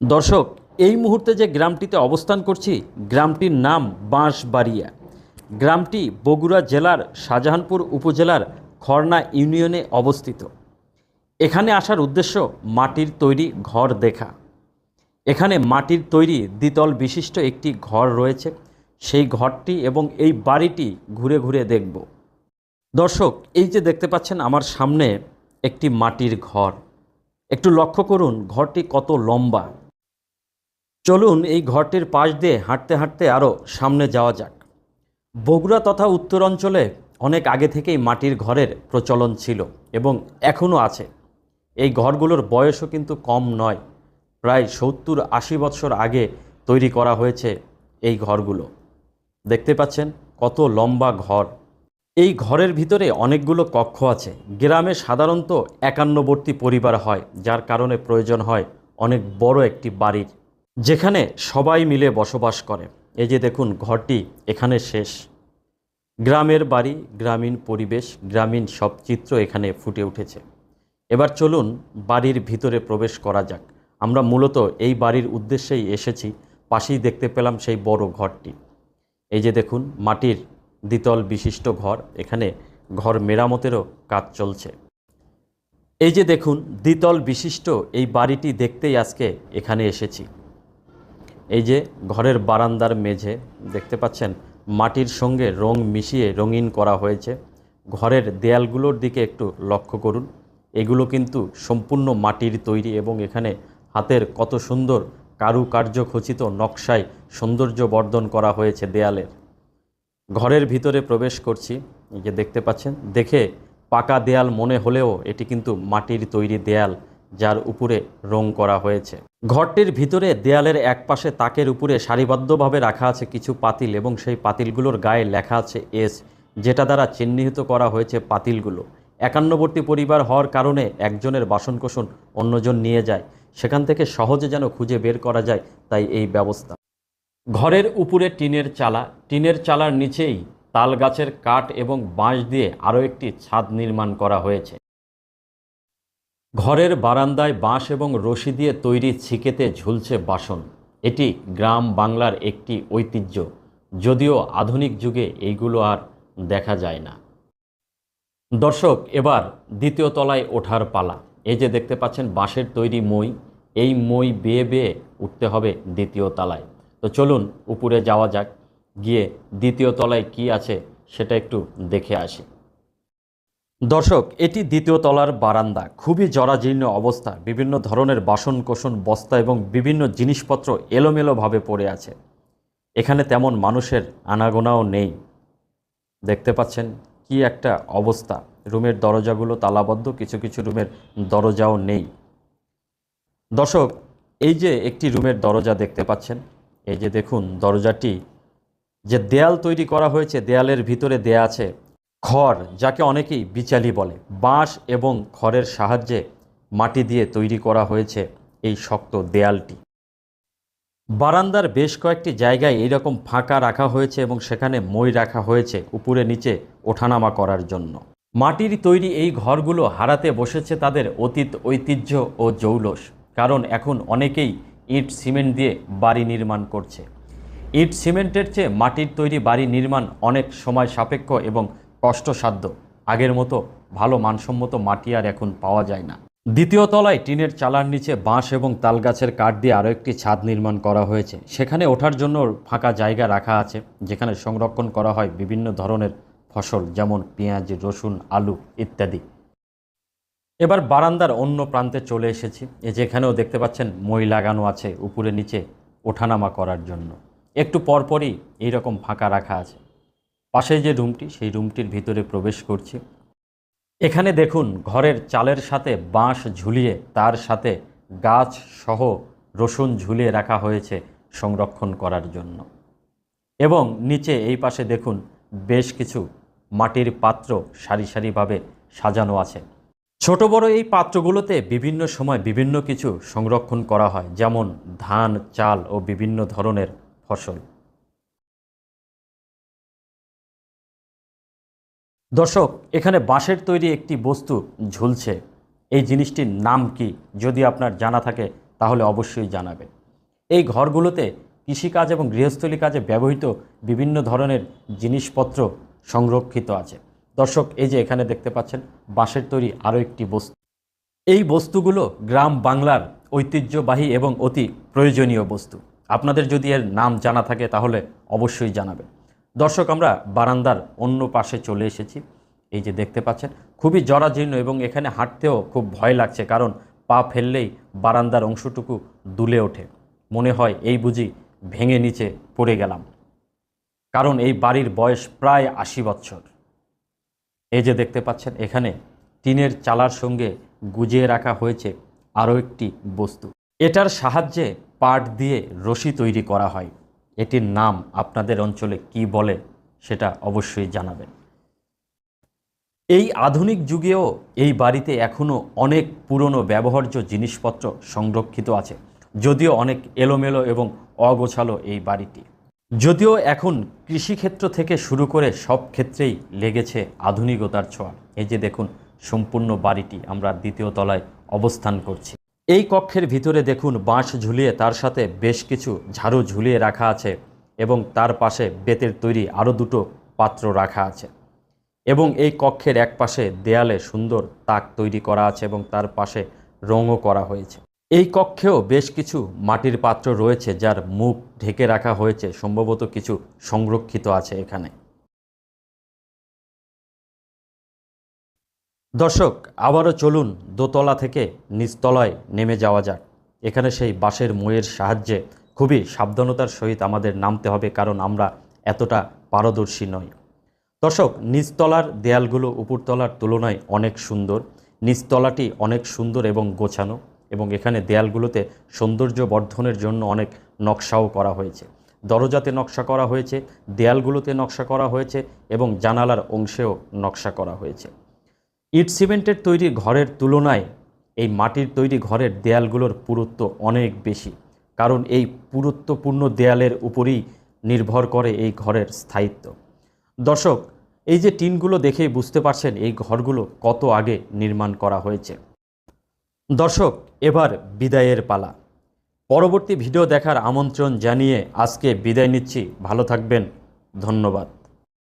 দর্শক, এই মুহূর্তে যে গ্রামটিতে অবস্থান করছি, গ্রামটির নাম বাঁশবাড়িয়া। গ্রামটি বগুড়া জেলার শাহজাহানপুর উপজেলার খর্না ইউনিয়নে অবস্থিত। এখানে আসার উদ্দেশ্য মাটির তৈরি ঘর দেখা। এখানে মাটির তৈরি দ্বিতল বিশিষ্ট একটি ঘর রয়েছে। সেই ঘরটি এবং এই বাড়িটি ঘুরে ঘুরে দেখব। দর্শক, এই যে দেখতে পাচ্ছেন আমার সামনে একটি মাটির ঘর। একটু লক্ষ্য করুন, ঘরটি কত লম্বা। চলুন এই ঘরটির পাশ দিয়ে হাঁটতে হাঁটতে আরও সামনে যাওয়া যাক। বগুড়া তথা উত্তরাঞ্চলে অনেক আগে থেকেই মাটির ঘরের প্রচলন ছিল এবং এখনও আছে। এই ঘরগুলোর বয়সও কিন্তু কম নয়। প্রায় সত্তর আশি বৎসর আগে তৈরি করা হয়েছে এই ঘরগুলো। দেখতে পাচ্ছেন কত লম্বা ঘর। এই ঘরের ভিতরে অনেকগুলো কক্ষ আছে। গ্রামে সাধারণত একান্নবর্তী পরিবার হয়, যার কারণে প্রয়োজন হয় অনেক বড় একটি বাড়ির। যেখানে সবাই মিলে বসবাস করে। এই যে দেখুন, ঘরটি এখানে শেষ। গ্রামের বাড়ি, গ্রামীণ পরিবেশ, গ্রামীণ সব চিত্র এখানে ফুটে উঠেছে। এবার চলুন বাড়ির ভিতরে প্রবেশ করা যাক। আমরা মূলত এই বাড়ির উদ্দেশ্যেই এসেছি। পাশেই দেখতে পেলাম সেই বড় ঘরটি। এই যে দেখুন, মাটির দ্বিতল বিশিষ্ট ঘর। এখানে ঘর মেরামতেরও কাজ চলছে। এই যে দেখুন, দ্বিতল বিশিষ্ট এই বাড়িটি দেখতেই আজকে এখানে এসেছি। এই যে ঘরের বারান্দার মেঝে, দেখতে পাচ্ছেন? মাটির সঙ্গে রং মিশিয়ে রঙিন করা হয়েছে। ঘরের দেয়ালগুলোর দিকে একটু লক্ষ্য করুন। এগুলো কিন্তু সম্পূর্ণ মাটির তৈরি এবং এখানে হাতের কত সুন্দর কারুকার্য খচিত নকশায় সৌন্দর্য বর্ধন করা হয়েছে দেয়ালের। ঘরের ভিতরে প্রবেশ করছি। যে দেখতে পাচ্ছেন? দেখে পাকা দেয়াল মনে হলেও এটি কিন্তু মাটির তৈরি দেয়াল। যার উপরে রং করা হয়েছে। ঘরটির ভিতরে দেয়ালের একপাশে তাকের উপরে সারিবদ্ধভাবে রাখা আছে কিছু পাতিল এবং সেই পাতিলগুলোর গায়ে লেখা আছে এস, যেটা দ্বারা চিহ্নিত করা হয়েছে পাতিলগুলো। একান্নবর্তী পরিবার হওয়ার কারণে একজনের বাসনকোসন অন্যজন নিয়ে যায়। সেখান থেকে সহজে যেন খুঁজে বের করা যায়, তাই এই ব্যবস্থা। ঘরের উপরে টিনের চালা। টিনের চালার নিচেই তাল গাছের কাঠ এবং বাঁশ দিয়ে আরও একটি ছাদ নির্মাণ করা হয়েছে। ঘরের বারান্দায় বাঁশ এবং রশি দিয়ে তৈরি ছিকেতে ঝুলছে বাসন। এটি গ্রাম বাংলার একটি ঐতিহ্য। যদিও আধুনিক যুগে এইগুলো আর দেখা যায় না। দর্শক, এবার দ্বিতীয় তলায় ওঠার পালা। এই যে দেখতে পাচ্ছেন, বাঁশের তৈরি মই। এই মই বেয়ে বেয়ে উঠতে হবে দ্বিতীয় তলায়। তো চলুন, উপরে যাওয়া যাক। গিয়ে দ্বিতীয় তলায় কি আছে সেটা একটু দেখে আসি। দর্শক, এটি দ্বিতীয় তলার বারান্দা। খুবই জরাজীর্ণ অবস্থা। বিভিন্ন ধরনের বাসন কোসন বস্তা এবং বিভিন্ন জিনিসপত্র এলোমেলোভাবে পড়ে আছে। এখানে তেমন মানুষের আনাগোনাও নেই। দেখতে পাচ্ছেন কি একটা অবস্থা। রুমের দরজাগুলো তালাবদ্ধ, কিছু কিছু রুমের দরজাও নেই। দর্শক, এই যে একটি রুমের দরজা দেখতে পাচ্ছেন, এই যে দেখুন দরজাটি, যে দেয়াল তৈরি করা হয়েছে, দেয়ালের ভিতরে দেয়া আছে খড়, যাকে অনেকেই বিচালি বলে, বাঁশ এবং খড়ের সাহায্যে মাটি দিয়ে তৈরি করা হয়েছে এই শক্ত দেয়ালটি। বারান্দার বেশ কয়েকটি জায়গায় এইরকম ফাঁকা রাখা হয়েছে এবং সেখানে মই রাখা হয়েছে উপরে নিচে ওঠানামা করার জন্য। মাটির তৈরি এই ঘরগুলো হারাতে বসেছে তাদের অতীত ঐতিহ্য ও জৌলস, কারণ এখন অনেকেই ইট সিমেন্ট দিয়ে বাড়ি নির্মাণ করছে। ইট সিমেন্টের চেয়ে মাটির তৈরি বাড়ি নির্মাণ অনেক সময় সাপেক্ষ এবং কষ্টসাধ্য। আগের মতো ভালো মানসম্মত মাটি আর এখন পাওয়া যায় না। দ্বিতীয় তলায় টিনের চালার নিচে বাঁশ এবং তালগাছের কাঠ দিয়ে আরও একটি ছাদ নির্মাণ করা হয়েছে। সেখানে ওঠার জন্য ফাঁকা জায়গা রাখা আছে, যেখানে সংরক্ষণ করা হয় বিভিন্ন ধরনের ফসল, যেমন পেঁয়াজ, রসুন, আলু ইত্যাদি। এবার বারান্দার অন্য প্রান্তে চলে এসেছি যেখানেও দেখতে পাচ্ছেন মই লাগানো আছে উপরে নিচে ওঠানামা করার জন্য। একটু পরপরই এইরকম ফাঁকা রাখা আছে। পাশে যে রুমটি, সেই রুমটির ভিতরে প্রবেশ করছি। এখানে দেখুন, ঘরের চালের সাথে বাঁশ ঝুলিয়ে তার সাথে গাছ সহ রসুন ঝুলিয়ে রাখা হয়েছে সংরক্ষণ করার জন্য। এবং নিচে এই পাশে দেখুন, বেশ কিছু মাটির পাত্র সারি সারিভাবে সাজানো আছে। ছোট বড় এই পাত্রগুলোতে বিভিন্ন সময় বিভিন্ন কিছু সংরক্ষণ করা হয়, যেমন ধান, চাল ও বিভিন্ন ধরনের ফসল। দর্শক, এখানে বাঁশের তৈরি একটি বস্তু ঝুলছে। এই জিনিসটির নাম কি, যদি আপনার জানা থাকে, তাহলে অবশ্যই জানাবেন। এই ঘরগুলোতে কৃষিকাজ এবং গৃহস্থলী কাজে ব্যবহৃত বিভিন্ন ধরনের জিনিসপত্র সংরক্ষিত আছে। দর্শক, এই যে এখানে দেখতে পাচ্ছেন, বাঁশের তৈরি আরও একটি বস্তু। এই বস্তুগুলো গ্রাম বাংলার ঐতিহ্যবাহী এবং অতি প্রয়োজনীয় বস্তু। আপনাদের যদি এর নাম জানা থাকে, তাহলে অবশ্যই জানাবেন। দর্শক, আমরা বারান্দার অন্য পাশে চলে এসেছি। এই যে দেখতে পাচ্ছেন, খুবই জরাজীর্ণ এবং এখানে হাঁটতেও খুব ভয় লাগছে, কারণ পা ফেললেই বারান্দার অংশটুকু দুলে ওঠে। মনে হয় এই বুঝি ভেঙে নিচে পড়ে গেলাম। কারণ এই বাড়ির বয়স প্রায় আশি বছর। এই যে দেখতে পাচ্ছেন, এখানে টিনের চালার সঙ্গে গুজিয়ে রাখা হয়েছে আরও একটি বস্তু। এটার সাহায্যে পাট দিয়ে রশি তৈরি করা হয়। এটির নাম আপনাদের অঞ্চলে কি বলে সেটা অবশ্যই জানাবেন। এই আধুনিক যুগেও এই বাড়িতে এখনও অনেক পুরনো ব্যবহার্য জিনিসপত্র সংরক্ষিত আছে, যদিও অনেক এলোমেলো এবং অগোছালো এই বাড়িটি। যদিও এখন কৃষিক্ষেত্র থেকে শুরু করে সব ক্ষেত্রেই লেগেছে আধুনিকতার ছোঁয়া। এই যে দেখুন, সম্পূর্ণ বাড়িটি আমরা দ্বিতীয় তলায় অবস্থান করছি। এই কক্ষের ভিতরে দেখুন বাঁশ ঝুলিয়ে তার সাথে বেশ কিছু ঝাড়ু ঝুলিয়ে রাখা আছে এবং তার পাশে বেতের তৈরি আরও দুটো পাত্র রাখা আছে এবং এই কক্ষের এক পাশে দেয়ালে সুন্দর তাক তৈরি করা আছে এবং তার পাশে রঙও করা হয়েছে। এই কক্ষেও বেশ কিছু মাটির পাত্র রয়েছে যার মুখ ঢেকে রাখা হয়েছে, সম্ভবত কিছু সংরক্ষিত আছে এখানে। দর্শক, আবারও চলুন দোতলা থেকে নিচতলায় নেমে যাওয়া যাক। এখানে সেই বাঁশের ময়ের সাহায্যে খুবই সাবধানতার সহিত আমাদের নামতে হবে, কারণ আমরা এতটা পারদর্শী নই। দর্শক, নিচতলার দেয়ালগুলো উপরতলার তুলনায় অনেক সুন্দর। নিচতলাটি অনেক সুন্দর এবং গোছানো, এবং এখানে দেয়ালগুলোতে সৌন্দর্য বর্ধনের জন্য অনেক নকশাও করা হয়েছে। দরজাতে নকশা করা হয়েছে, দেয়ালগুলোতে নকশা করা হয়েছে, এবং জানালার অংশেও নকশা করা হয়েছে। ইট সিমেন্টের তৈরি ঘরের তুলনায় এই মাটির তৈরি ঘরের দেয়ালগুলোর পুরুত্ব অনেক বেশি, কারণ এই পুরুত্বপূর্ণ দেয়ালের উপরই নির্ভর করে এই ঘরের স্থায়িত্ব। দর্শক, এই যে টিনগুলো দেখেই বুঝতে পারছেন এই ঘরগুলো কত আগে নির্মাণ করা হয়েছে। দর্শক, এবার বিদায়ের পালা। পরবর্তী ভিডিও দেখার আমন্ত্রণ জানিয়ে আজকে বিদায় নিচ্ছি। ভালো থাকবেন। ধন্যবাদ।